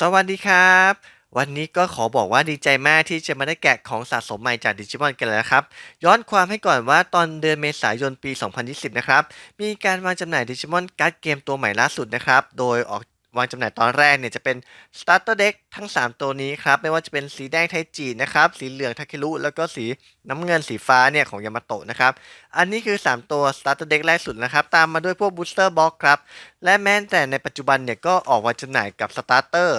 สวัสดีครับ วันนี้ก็ขอบอกว่าดีใจมากที่จะมาได้แกะของสะสมใหม่จากดิจิมอนกันแล้วครับ ย้อนความให้ก่อนว่าตอนเดือนเมษายนปี 2020 นะครับ มีการวางจำหน่ายดิจิมอนการ์ดเกมตัวใหม่ล่าสุดนะครับ โดยออก วางจำหน่ายตอนแรกเนี่ยจะเป็น Starter Deck ทั้ง 3 ตัวนี้ครับ ไม่ว่าจะเป็นสีแดงไทจีนะครับ สีเหลืองทาเครุแล้วก็สีน้ำเงินสีฟ้าเนี่ยของยามาโตะนะครับ อันนี้คือ 3 ตัว Starter Deck แรกสุดนะครับ ตามมาด้วยพวก Booster Box ครับ และแม้แต่ในปัจจุบันเนี่ยก็ออกวางจำหน่ายกับ Starter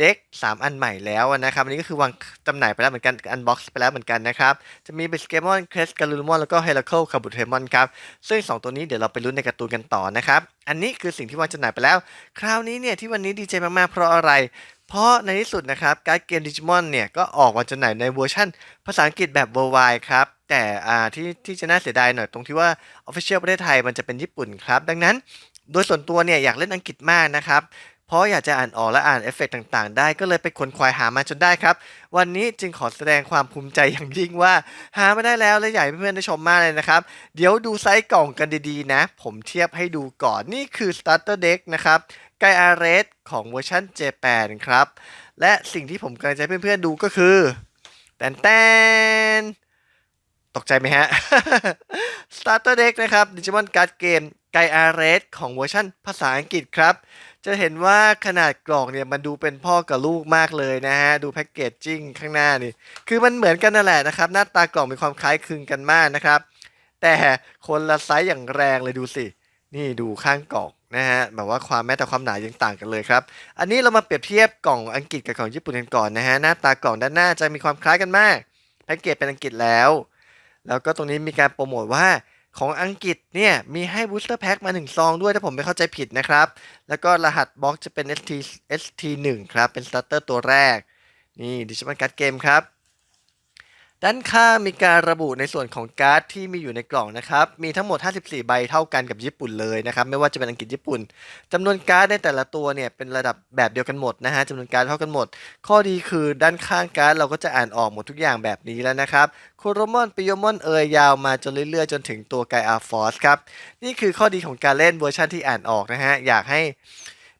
เด็ก 3 อันใหม่แล้วนะครับ อันนี้ก็คือวางจำหน่ายไปแล้วเหมือนกันอันบ็อกซ์ไปแล้วเหมือนกันนะครับ จะมีเบสเกมอนเคสการูลมอนแล้วก็เฮล c เคิลคาบุเทมอนครับ ซึ่ง 2 ตัวนี้เดี๋ยวเราไปลุ้นในการ์ตูนกันต่อนะครับ อันนี้คือสิ่งที่วางจำหน่ายไปแล้ว คราวนี้เนี่ยที่วันนี้ดีใจมากๆเพราะอะไรเพราะในที่สุดนะครับ การ์ดเกมดิจิมอนเนี่ย ก็ออกวางจำหน่ายในเวอร์ชันภาษาอังกฤษแบบ worldwide ครับ แต่อ่าที่ที่จะน่าเสียดายหน่อยตรงที่ว่า Official ประเทศไทยมันจะเป็นญี่ปุ่นครับ ดังนั้น โดยส่วนตัวเนี่ย อยากเล่นอังกฤษมากนะครับ เพราะอยากจะอ่านออกและอ่านเอฟเฟกต์ต่างๆ ได้ก็เลยไปค้นควายหามาจนได้ครับ วันนี้จึงขอแสดงความภูมิใจอย่างยิ่งว่า หาไม่ได้แล้วและอยากให้เพื่อนๆได้ชมมากเลยนะครับ เดี๋ยวดูไซส์กล่องกันดีๆนะ ผมเทียบให้ดูก่อนนี่คือ Starter Deck นะครับไกอาเรสของเวอร์ชัน J8 ครับ และสิ่งที่ผมกำลังจะให้เพื่อนๆดูก็คือแตนแตนตกใจไหมฮะ Starter Deck นะครับ Digimon Card Game ไกอาเรสของเวอร์ชันภาษาอังกฤษครับ จะเห็นว่าขนาดกล่องเนี่ยมันดูเป็นพ่อกับลูกมากเลยนะฮะ ดูแพ็กเกจจิ้งข้างหน้านี่ คือมันเหมือนกันนั่นแหละนะครับ หน้าตากล่องมีความคล้ายคลึงกันมากนะครับ แต่คนละไซส์อย่างแรงเลยดูสิ นี่ดูข้างกล่องนะฮะแบบว่าความแม้แต่ความหนายังต่างกันเลยครับ อันนี้เรามาเปรียบเทียบกล่องอังกฤษกับกล่องญี่ปุ่นกันก่อนนะฮะ หน้าตากล่องด้านหน้าจะมีความคล้ายกันมาก แพ็กเกจเป็นอังกฤษแล้ว แล้วก็ตรงนี้มีการโปรโมทว่า ของอังกฤษเนี่ยมีให้บูสเตอร์แพ็คมา 1 ซองด้วย ถ้าผมไม่เข้าใจผิดนะครับ แล้วก็รหัสบล็อกจะเป็น ST ST1 ครับ เป็นสตาร์เตอร์ตัวแรก นี่ดิจิมันการ์ดเกมครับ ด้านข้างมีการระบุในส่วนของการ์ดที่มีอยู่ในกล่องนะครับ มีทั้งหมด 54 ใบเท่ากันกับญี่ปุ่นเลยนะครับ ไม่ว่าจะเป็นอังกฤษญี่ปุ่นจำนวนการ์ดในแต่ละตัวเนี่ยเป็นระดับแบบเดียวกันหมดนะฮะจำนวนการ์ดเท่ากันหมด ข้อดีคือด้านข้างการ์ดเราก็จะอ่านออกหมดทุกอย่างแบบนี้แล้วนะครับโคโรมอนปิโยมอนเอยยาวมาจนเรื่อยๆ จนถึงตัวไกอาฟอสครับ นี่คือข้อดีของการเล่นเวอร์ชันที่อ่านออกนะฮะ อยากให้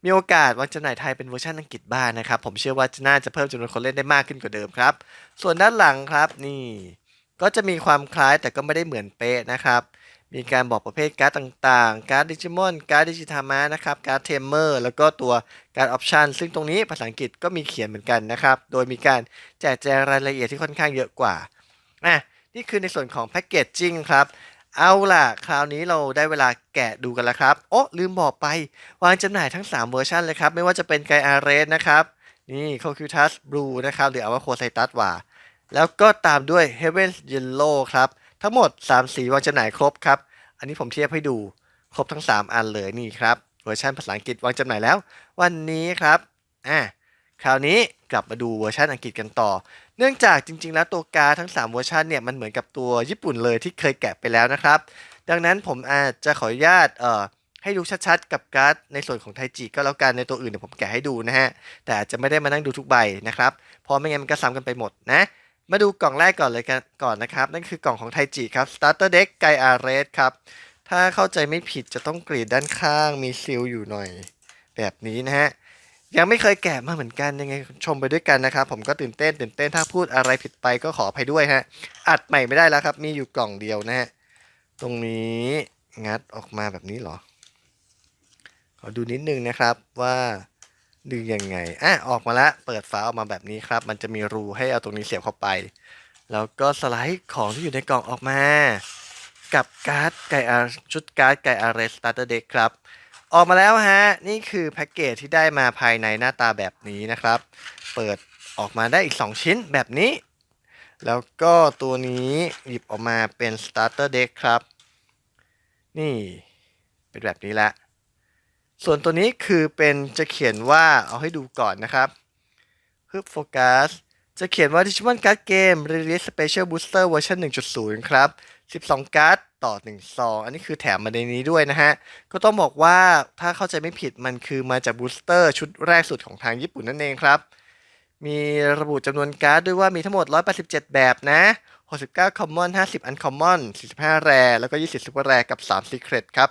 มีโอกาสวางจำหน่ายไทยเป็นเวอร์ชันอังกฤษบ้างนะครับ ผมเชื่อว่าน่าจะเพิ่มจำนวนคนเล่นได้มากขึ้นกว่าเดิมครับ ส่วนด้านหลังครับนี่ก็จะมีความคล้ายแต่ก็ไม่ได้เหมือนเป๊ะนะครับ มีการบอกประเภทการ์ดต่างๆ การ์ดดิจิมอนการ์ดดิจิทามะนะครับ การ์ดเทมเมอร์ แล้วก็ตัวการ์ดออปชันซึ่งตรงนี้ภาษาอังกฤษก็มีเขียนเหมือนกันนะครับ โดยมีการแจกแจงรายละเอียดที่ค่อนข้างเยอะกว่าอะนี่คือในส่วนของแพ็กเกจจิ้งครับ เอาล่ะ คราวนี้เราได้เวลาแกะดูกันแล้วครับ โอ้ลืมบอกไป วางจำหน่ายทั้ง 3 เวอร์ชันเลยครับ ไม่ว่าจะเป็นไกอาเรสนะครับ นี่โคคิวทัสบลูนะครับ หรือเอาว่าโคไซตัสว่า แล้วก็ตามด้วย Heaven Yellow ครับ ทั้งหมด 3 สีวางจำหน่ายครบครับ อันนี้ผมเทียบให้ดูครบทั้ง 3 อันเลยนี่ครับ เวอร์ชันภาษาอังกฤษวางจำหน่ายแล้ว วันนี้ครับอะ คราวนี้กลับมาดูเวอร์ชันอังกฤษกันต่อ เนื่องจากจริง ๆ แล้วตัวการ์ดทั้ง 3 เวอร์ชันเนี่ยมันเหมือนกับตัวญี่ปุ่นเลยที่เคยแกะไปแล้วนะครับ ดังนั้นผมอาจจะขออนุญาตเอ่อให้ดูชัดๆ กับการ์ดในส่วนของไทจิก็แล้วกันในตัวอื่นเดี๋ยวผมแกะให้ดูนะฮะ แต่อาจจะไม่ได้มานั่งดูทุกใบนะครับเพราะไม่งั้นมันก็ซ้ำกันไปหมดนะ มาดูกล่องแรกก่อนเลยกันก่อนนะครับ นั่นคือกล่องของไทจิครับ Starter Deck ไกอาเรสครับถ้าเข้าใจไม่ผิดจะต้องกรีดด้านข้างมีซิลอยู่หน่อย แบบนี้นะฮะ ยังไม่เคยแกะมาเหมือนกันยังไงชมไปด้วยกันนะครับ ผมก็ตื่นเต้นตื่นเต้นถ้าพูดอะไรผิดไปก็ขออภัยด้วยฮะ อัดใหม่ไม่ได้แล้วครับ มีอยู่กล่องเดียวนะฮะ ตรงนี้งัดออกมาแบบนี้หรอ ขอดูนิดนึงนะครับว่าดึงยังไงอะออกมาแล้วเปิดฝาออกมาแบบนี้ครับ มันจะมีรูให้เอาตรงนี้เสียบเข้าไป แล้วก็สไลด์ของที่อยู่ในกล่องออกมา กับการ์ดไกอาชุดการ์ดไก่อาร์เรสตาร์เตอร์เด็กครับ ออกมาแล้วฮะ นี่คือแพ็กเกจที่ได้มาภายในหน้าตาแบบนี้นะครับ เปิดออกมาได้อีก 2 ชิ้นแบบนี้ แล้วก็ตัวนี้หยิบออกมาเป็น starter deck ครับ นี่เป็นแบบนี้ละ ส่วนตัวนี้คือเป็นจะเขียนว่าเอาให้ดูก่อนนะครับฮึบโฟกัสจะเขียนว่า Digimon Card Game Release Special Booster Version 1.0 ครับ 12 การ์ด ต่อ1ซองอันนี้คือแถมมาในนี้ด้วยนะฮะ ก็ต้องบอกว่าถ้าเข้าใจไม่ผิดมันคือมาจากบูสเตอร์ชุดแรกสุดของทางญี่ปุ่นนั่นเองครับ มีระบุจำนวนการ์ดด้วยว่ามีทั้งหมด 187 แบบนะ 69 Common 50 Uncommon 45 Rare แล้วก็ 20 Super Rare กับ 3 Secret ครับ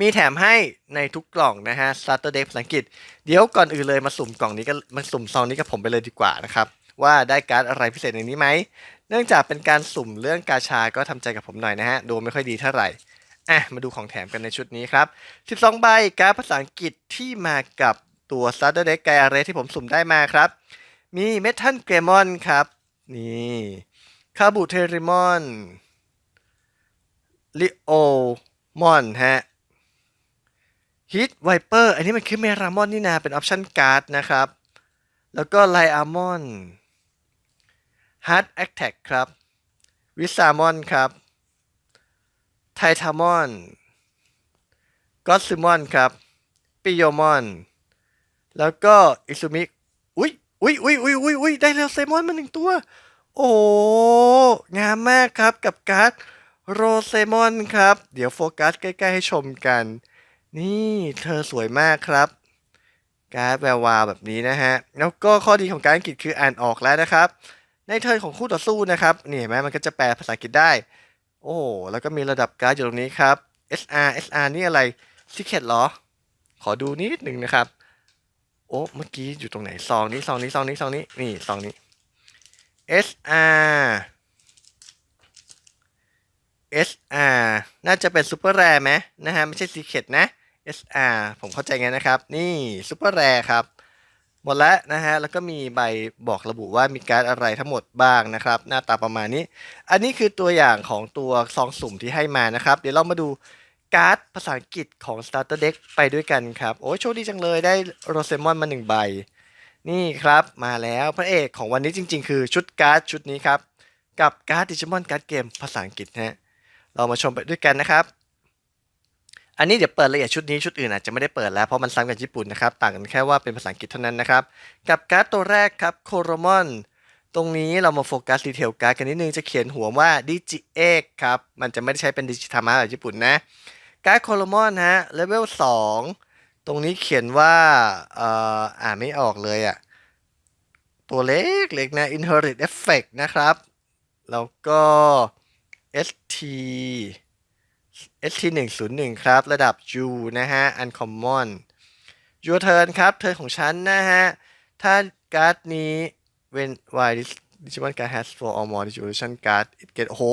มีแถมให้ในทุกกล่องนะฮะ Starter Deck ภาษาอังกฤษ เดี๋ยวก่อนอื่นเลยมาสุ่มกล่องนี้ก็มาสุ่มซองนี้กับผมไปเลยดีกว่านะครับ ว่าได้การ์ดอะไรพิเศษในนี้ไหม เนื่องจากเป็นการสุ่มเรื่องกาชาก็ทำใจกับผมหน่อยนะฮะ ดูไม่ค่อยดีเท่าไหร่อะมาดูของแถมกันในชุดนี้ครับ 12 ใบการ์ดภาษาอังกฤษที่มากับตัว Starter Deck ไกอาเรที่ผมสุ่มได้มาครับ มีเมทัลเกรมอนครับ นี่คาบูเทริมอนลิโอมอนฮะฮิตไวเปอร์อันนี้มันคือเมรามอนนี่นาเป็นออปชั่นการ์ดนะครับ แล้วก็ไลอามอน ฮาร์ดแอคแท็กครับ วิซามอนครับ ไททามอน ก็ซิมอนครับ ปิโยมอน แล้วก็อิซุมิอุ้ยอุ้ยอุ้ยอุ้ยอุ้ยอุ้ยได้เรลไซมอนมาหนึ่งตัว โอ้งามมากครับกับการ์ดโรเซมอนครับ เดี๋ยวโฟกัสใกล้ๆให้ชมกัน นี่เธอสวยมากครับ การ์ดแวววาวแบบนี้นะฮะ แล้วก็ข้อดีของการอังกฤษคืออ่านออกแล้วนะครับ ในเทิร์นของคู่ต่อสู้นะครับนี่เห็นไหมมันก็จะแปลภาษาอังกฤษได้ โอ้แล้วก็มีระดับการ์ดอยู่ตรงนี้ครับ SR SR นี่อะไร Secret เหรอ ขอดูนิดหนึ่งนะครับ โอ้เมื่อกี้อยู่ตรงไหนซองนี้ซองนี้ซองนี้ซองนี้นี่ซองนี้ SR SR น่าจะเป็นซูเปอร์แรร์ไหมนะฮะไม่ใช่ Secret นะ SR ผมเข้าใจงั้นนะครับ นี่ซูเปอร์แรร์ครับ หมดแล้วนะฮะ แล้วก็มีใบบอกระบุว่ามีการ์ดอะไรทั้งหมดบ้างนะครับ หน้าตาประมาณนี้ อันนี้คือตัวอย่างของตัวซองสุ่มที่ให้มานะครับ เดี๋ยวเรามาดูการ์ดภาษาอังกฤษของ Starter Deck ไปด้วยกันครับ โอ้ยโชคดีจังเลยได้โรเซมอนมาหนึ่งใบ นี่ครับมาแล้วพระเอกของวันนี้จริง ๆ คือชุดการ์ดชุดนี้ครับ กับการ์ดดิจิมอนการ์ดเกมภาษาอังกฤษนะฮะเรามาชมไปด้วยกันนะครับ อันนี้เดี๋ยวเปิดละเอียดชุดนี้ชุดอื่นอาจจะไม่ได้เปิดแล้วเพราะมันซ้ำกับญี่ปุ่นนะครับ ต่างกันแค่ว่าเป็นภาษาอังกฤษเท่านั้นนะครับ กับการ์ดตัวแรกครับโคโรมอนตรงนี้เรามาโฟกัสดีเทลการ์ดกันนิดนึงจะเขียนหัวว่าดิจิเอกครับ มันจะไม่ได้ใช้เป็นดิจิทามะแบบญี่ปุ่นนะการ์ดโคโรมอนฮะเลเวล2ตรงนี้เขียนว่าเอ่ออ่านไม่ออกเลยอะ่ะตัวเล็กเล็กนะ Inherit Effect นะครับ แล้วก็ ST ST 101ครับ ระดับ U นะฮะ Uncommon Your turn ครับเทิร์นของฉันนะฮะ ถ้าการ์ดนี้ when why this Digimon card has four or more Digivolution card it get โอ้โห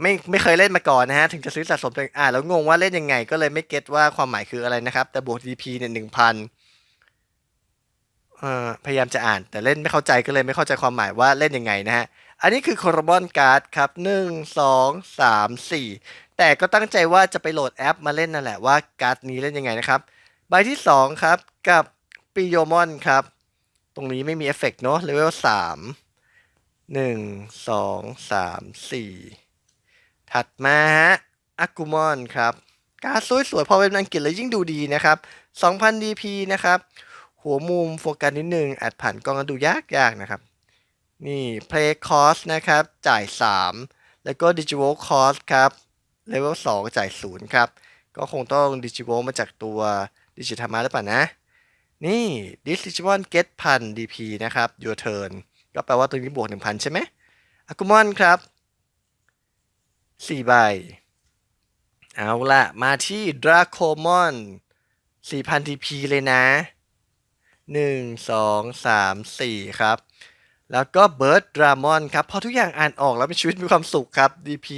ไม่ไม่เคยเล่นมาก่อนนะฮะ ถึงจะซื้อสะสมตัวเองอ่านแล้วงงว่าเล่นยังไงก็เลยไม่เก็ตว่าความหมายคืออะไรนะครับ แต่บวก DP เนี่ยหนึ่งพันพยายามจะอ่านแต่เล่นไม่เข้าใจก็เลยไม่เข้าใจความหมายว่าเล่นยังไงนะฮะ อันนี้คือคอร์บอนการ์ดครับหนึ่งสองสามสี่ แต่ก็ตั้งใจว่าจะไปโหลดแอปมาเล่นนั่นแหละว่าการ์ดนี้เล่นยังไงนะครับ ใบที่สองครับ กับปิโยมอนครับ ตรงนี้ไม่มีเอฟเฟกต์เนาะเลเวลสามหนึ่งสองสามสี่ถัดมาฮะอากูมอนครับ การ์ดสวยๆพอเป็นอังกฤษแล้วยิ่งดูดีนะครับ2,000 DP นะครับ หัวมุมโฟกัสนิดนึงอาจผ่านกล้องแล้วดูยากๆนะครับ นี่ Play Cost นะครับ จ่าย 3 แล้วก็ Digital Cost ครับ Level 2จ่าย0ครับ ก็คงต้อง Digital มาจากตัว Digitama หรือเปล่านะ นี่ This Digimon Get พัน DP นะครับ Your Turn ก็แปลว่าตัวนี้บวก 1,000 ใช่ไหมอากุมอนครับ4ใบ เอาละมาที่ Dracomon 4,000 DP เลยนะ 1 2 3 4 ครับ แล้วก็ Bird Dramon ครับพอทุกอย่างอ่านออกแล้วเป็นชีวิตมีความสุขครับ DP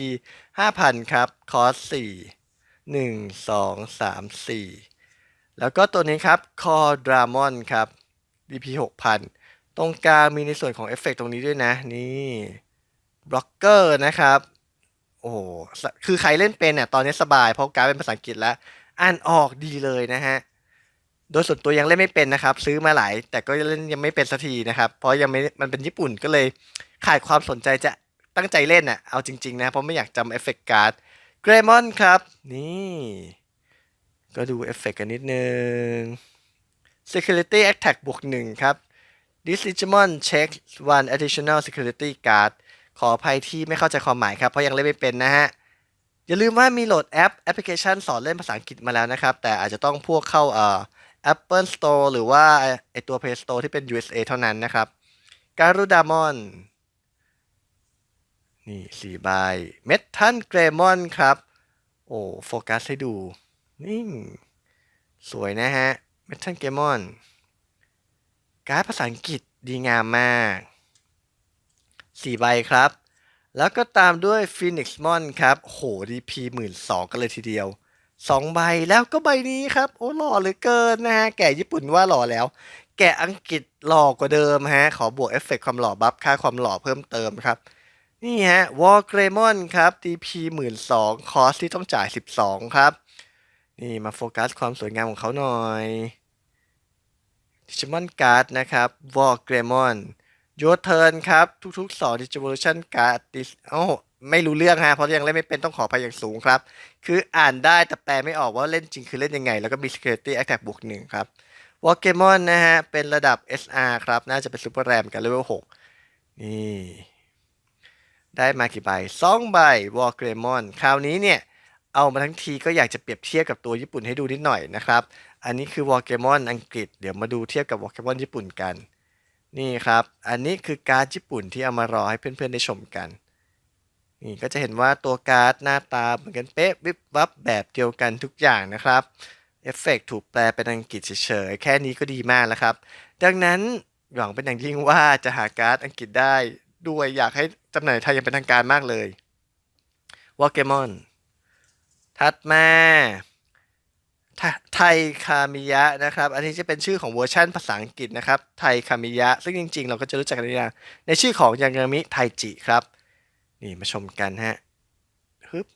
5,000 ครับ คอส4 1 2 3 4 แล้วก็ตัวนี้ครับ Core Dramon ครับ DP 6,000 ตรงกลางมีในส่วนของเอฟเฟกตรงนี้ด้วยนะ นี่บล็อกเกอร์นะครับ โอ้คือใครเล่นเป็นเนี่ยตอนนี้สบายเพราะการเป็นภาษาอังกฤษแล้ว อ่านออกดีเลยนะฮะ โดยส่วนตัวยังเล่นไม่เป็นนะครับ ซื้อมาหลาย แต่ก็เล่นยังไม่เป็นสักทีนะครับ เพราะยังไม่มันเป็นญี่ปุ่นก็เลยขาดความสนใจจะตั้งใจเล่นอะเอาจริง ๆ นะ เพราะไม่อยากจำเอฟเฟกต์การ์ดเกรมอนครับ นี่ ก็ดูเอฟเฟกต์กันนิดนึง Security Attack บวกหนึ่งครับ This Digimon checks one additional security card ขออภัยที่ไม่เข้าใจความหมายครับ เพราะยังเล่นไม่เป็นนะฮะ อย่าลืมว่ามีโหลดแอปแอปพลิเคชันสอนเล่นภาษาอังกฤษมาแล้วนะครับ แต่อาจจะต้องพวกเข้าเอ่อ Apple Store หรือว่าไอตัว Play Store ที่เป็น USA เท่านั้นนะครับการูดามอนนี่สี่ใบเมทัลเกรมอนครับ โอ้โฟกัสให้ดูนี่สวยนะฮะเมทัลเกมอนการ์ดภาษาอังกฤษดีงามมากสี่ใบครับ แล้วก็ตามด้วย Phoenix Mon ครับ โห DP หมื่นสองกันเลยทีเดียว สองใบแล้วก็ใบนี้ครับ โอ้หล่อเหลือเกินนะฮะ แก่ญี่ปุ่นว่าหล่อแล้ว แกะอังกฤษหล่อกว่าเดิมฮะ ขอบวกเอฟเฟกต์ความหล่อบัฟค่าความหล่อเพิ่มเติมครับ นี่ฮะวอลเกรมอนครับ DP หมื่นสองคอสที่ต้องจ่าย12ครับ นี่มาโฟกัสความสวยงามของเขาหน่อยดิจิมอนการ์ดนะครับวอลเกรมอนโยเทิร์นครับ ทุกๆ2 Digivolution Card ดิเอ้า ไม่รู้เรื่องฮะเพราะยังเล่นไม่เป็นต้องขอพายอย่างสูงครับ คืออ่านได้แต่แปลไม่ออกว่าเล่นจริงคือเล่นยังไง แล้วก็มี Security Attack บวกหนึ่งครับวอลเกมอนนะฮะ เป็นระดับ SR ครับ น่าจะเป็นซูเปอร์แรมกันเลเวล6นี่ ได้มากี่ใบสองใบวอลเกรมอนคราวนี้เนี่ย เอามาทั้งทีก็อยากจะเปรียบเทียบกับตัวญี่ปุ่นให้ดูนิดหน่อยนะครับ อันนี้คือวอลเกมอนอังกฤษ เดี๋ยวมาดูเทียบกับวอลเกมอนญี่ปุ่นกัน นี่ครับ อันนี้คือการ์ดญี่ปุ่นที่เอามารอให้เพื่อนๆได้ชมกัน นี่ก็จะเห็นว่าตัวการ์ดหน้าตาเหมือนกันเป๊ะวิบวับแบบเดียวกันทุกอย่างนะครับเอฟเฟกต์ถูกแปลเป็นอังกฤษเฉยๆ แค่นี้ก็ดีมากแล้วครับ ดังนั้นหวังเป็นอย่างยิ่งว่าจะหาการ์ดอังกฤษได้ด้วยอยากให้จำหน่ายไทยยังเป็นทางการมากเลยวอลเกมอนถัดมาไทไทคามิยะนะครับ อันนี้จะเป็นชื่อของเวอร์ชันภาษาอังกฤษนะครับ ไทคามิยะ ซึ่งจริงๆ เราก็จะรู้จักกันในในชื่อของยางามิไทจิครับ นี่มาชมกันฮะฮึบ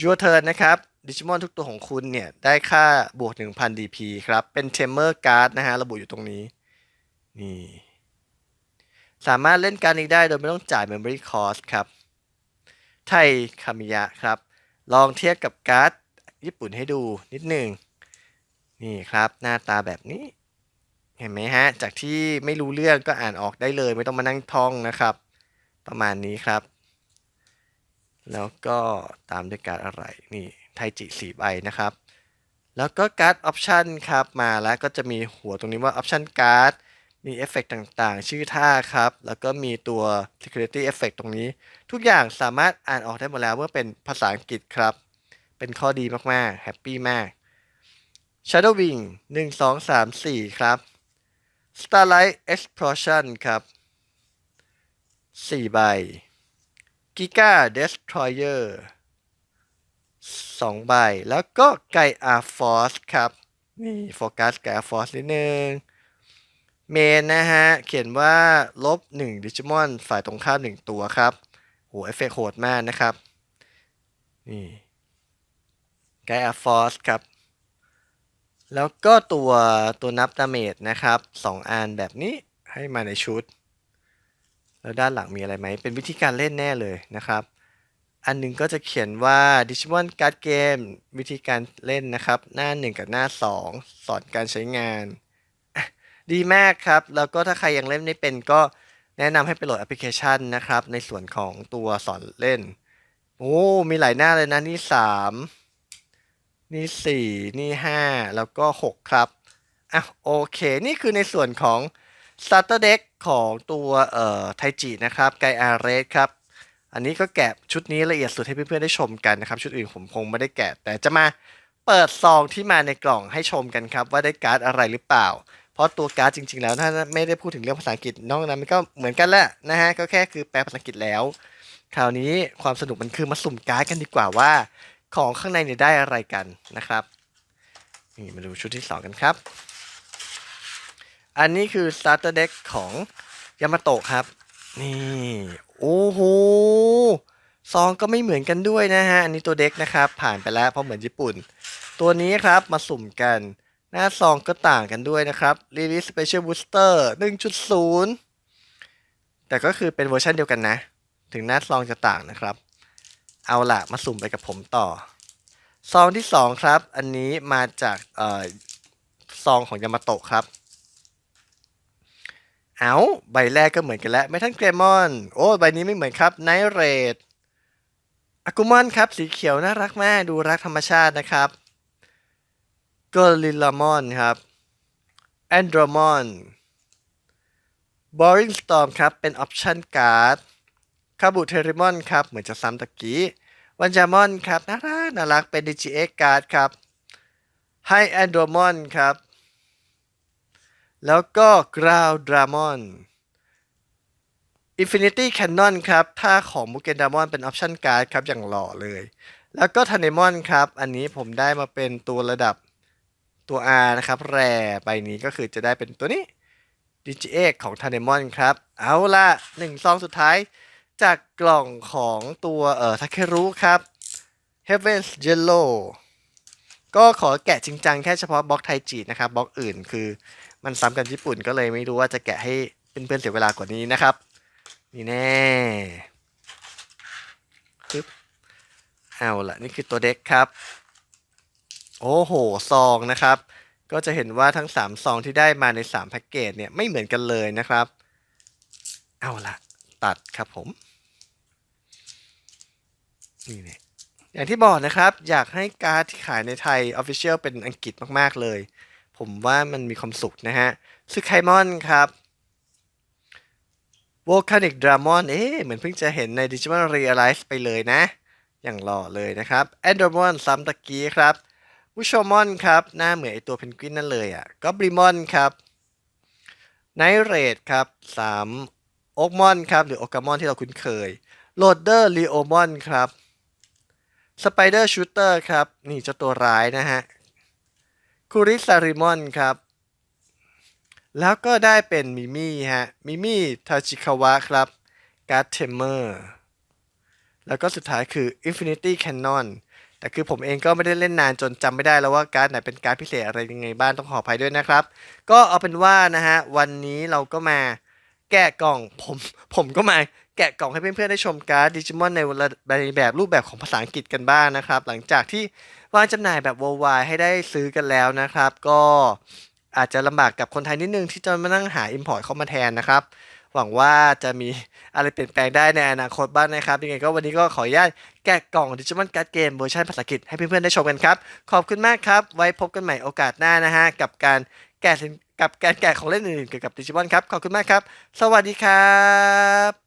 ยูเทิร์นนะครับดิจิมอนทุกตัวของคุณเนี่ย ได้ค่าบวก 1,000 DP ครับ เป็นเทมเมอร์การ์ดนะฮะ ระบุอยู่ตรงนี้ นี่ สามารถเล่นการนี้ได้โดยไม่ต้องจ่าย Memory Cost ครับ ไทคามิยะครับ ลองเทียบกับการ์ดญี่ปุ่นให้ดูนิดหนึ่ง นี่ครับ หน้าตาแบบนี้ เห็นไหมฮะ จากที่ไม่รู้เรื่องก็อ่านออกได้เลย ไม่ต้องมานั่งท่องนะครับ ประมาณนี้ครับ แล้วก็ตามด้วยการอะไรนี่ไทจิสีใบนะครับ แล้วก็การ์ดออปชันครับมาแล้วก็จะมีหัวตรงนี้ว่าออปชันการ์ดมีเอฟเฟกต่างๆ ชื่อท่าครับ แล้วก็มีตัว security effect ตรงนี้ ทุกอย่างสามารถอ่านออกได้หมดแล้วเมื่อเป็นภาษาอังกฤษครับ เป็นข้อดีมากๆ แฮปปี้มาก Shadow Wing 1 2 3 4 ครับ Starlight Explosion ครับ 4 ใบ Giga Destroyer 2ใบ แล้วก็ไกอาฟอสครับ นี่โฟกัสไกอาฟอสนิดนึง เมนนะฮะ เขียนว่าลบ1ดิจิมอนฝ่ายตรงข้าม1ตัวครับโหเอฟเฟกโหดมากนะครับ นี่ไกอาฟอสครับ แล้วก็ตัวตัวนับดาเมจนะครับ2อันแบบนี้ให้มาในชุด แล้วด้านหลังมีอะไรไหม เป็นวิธีการเล่นแน่เลยนะครับ อันหนึงก็จะเขียนว่า Digimon Card Game วิธีการเล่นนะครับ หน้า 1 กับหน้า 2 สอนการใช้งาน ดีมากครับ แล้วก็ถ้าใครยังเล่นไม่เป็นก็แนะนำให้ไปโหลดแอปพลิเคชันนะครับ ในส่วนของตัวสอนเล่น โอ้ มีหลายหน้าเลยนะ นี่ 3 นี่ 4 นี่ 5 แล้วก็ 6 ครับอะโอเค นี่คือในส่วนของ Starter Deck ของตัวเอ่อไทจินะครับไกอาเรสครับอันนี้ก็แกะชุดนี้ละเอียดสุดให้เพื่อนๆได้ชมกันนะครับ ชุดอื่นผมคงไม่ได้แกะ แต่จะมาเปิดซองที่มาในกล่องให้ชมกันครับ ว่าได้การ์ดอะไรหรือเปล่า เพราะตัวการ์ดจริง ๆ แล้วถ้าไม่ได้พูดถึงเรื่องภาษาอังกฤษนอกนั้นมันก็เหมือนกันแหละนะฮะก็แค่คือแปลภาษาอังกฤษแล้ว คราวนี้ความสนุกมันคือมาสุ่มการ์ดกันดีกว่าว่า ของข้างในเนี่ยได้อะไรกันนะครับนี่มาดูชุดที่ 2 กันครับ อันนี้คือ starter deck ของยามาโตะครับ นี่โอ้โหซองก็ไม่เหมือนกันด้วยนะฮะ อันนี้ตัวเด็กนะครับ ผ่านไปแล้วเพราะเหมือนญี่ปุ่น ตัวนี้ครับมาสุ่มกัน หน้าซองก็ต่างกันด้วยนะครับ Release Special Booster 1.0 แต่ก็คือเป็นเวอร์ชันเดียวกันนะ ถึงหน้าซองจะต่างนะครับ เอาล่ะมาสุ่มไปกับผมต่อ ซองที่ 2 ครับ อันนี้มาจากออซองของยามาโตะครับ เอาใบแรกก็เหมือนกันแล้วเมทัลเกรมอน โอ้ใบนี้ไม่เหมือนครับไนเรดอากุมอนครับสีเขียวน่ารักมากดูรักธรรมชาตินะครับกอริลลามอนครับแอนดรมอนบอริงสตอมครับเป็นออปชั่นการ์ดคาบูเทริมอนครับเหมือนจะซ้ำตะกี้วันจามอนครับน่ารักน่ารักเป็น DGX การ์ดครับไฮแอนโดมอนครับ แล้วก็กราวดรามอน Infinity Cannon ครับท่าของมุเกนดามอนเป็นออปชั่นการ์ดครับอย่างหล่อเลย แล้วก็ท a นมอนครับ อันนี้ผมได้มาเป็นตัวระดับตัว R นะครับ แร่ใบนี้ก็คือจะได้เป็นตัวนี้ DGA ของท a นมอนครับ เอาละหนึ่งซองสุดท้ายจากกล่องของตัวเอ่อทาเครุครับ Heaven's Yellow ก็ขอแกะจริงจังแค่เฉพาะบล็อกไทจินะครับบล็อกอื่นคือ มันซ้ำกันญี่ปุ่นก็เลยไม่รู้ว่าจะแกะให้เพื่อนๆเสียเวลากว่านี้นะครับ นี่แน่ปึ๊บเอาละนี่คือตัวเด็กครับ โอ้โหซองนะครับ ก็จะเห็นว่าทั้ง 3 ซองที่ได้มาใน 3 แพ็กเกจเนี่ยไม่เหมือนกันเลยนะครับ เอาละตัดครับผม นี่เนี่ยอย่างที่บอกนะครับ อยากให้การ์ดที่ขายในไทย Official เป็นอังกฤษมาก ๆ เลย ผมว่ามันมีความสุขนะฮะซึไคมอนครับ Volcanic Dramon เอ๊ะเหมือนเพิ่งจะเห็นใน Digimon Realize ไปเลยนะ อย่างหล่อเลยนะครับ a n d r o m o n ซ้ำตะกี้ครับวูชมอนครับ หน้าเหมือนไอตัวเพนกวินนั่นเลยอะก็บริมอนครับไนเรดครับ3โอกมอนครับหรือโอกามอนที่เราคุ้นเคยโรเดอร์ลีโอมอนครับสไปเดอร์ชูเตอร์ครับ นี่เจ้าตัวร้ายนะฮะ คูริซาริมอนครับ แล้วก็ได้เป็นมิมี่ฮะ มิมี่ทาชิคาวะครับการ์ดเทมเมอร์แล้วก็สุดท้ายคือ Infinity Cannon แต่คือผมเองก็ไม่ได้เล่นนานจนจำไม่ได้แล้วว่าการ์ดไหนเป็นการ์ดพิเศษอะไรยังไงบ้างต้องขออภัยด้วยนะครับ ก็เอาเป็นว่านะฮะ วันนี้เราก็มา แกะกล่องผมผมก็มาแกะกล่องให้เพื่อนๆได้ชมการ์ดดิจิมอนในในแบบรูปแบบของภาษาอังกฤษกันบ้างนะครับ หลังจากที่วางจำหน่ายแบบ worldwide ให้ได้ซื้อกันแล้วนะครับ ก็อาจจะลำบากกับคนไทยนิดนึงที่จะมานั่งหา import เข้ามาแทนนะครับ หวังว่าจะมีอะไรเปลี่ยนแปลงได้ในอนาคตบ้างนะครับยังไงก็วันนี้ก็ขออนุญาตแกะกล่องดิจิมอนการ์ดเกมเวอร์ชันภาษาอังกฤษให้เพื่อนๆได้ชมกันครับ ขอบคุณมากครับ ไว้พบกันใหม่โอกาสหน้านะฮะกับการแกะ กับการแกะของเล่นอื่นๆเกี่ยวกับดิจิมอนครับ ขอบคุณมากครับ สวัสดีครับ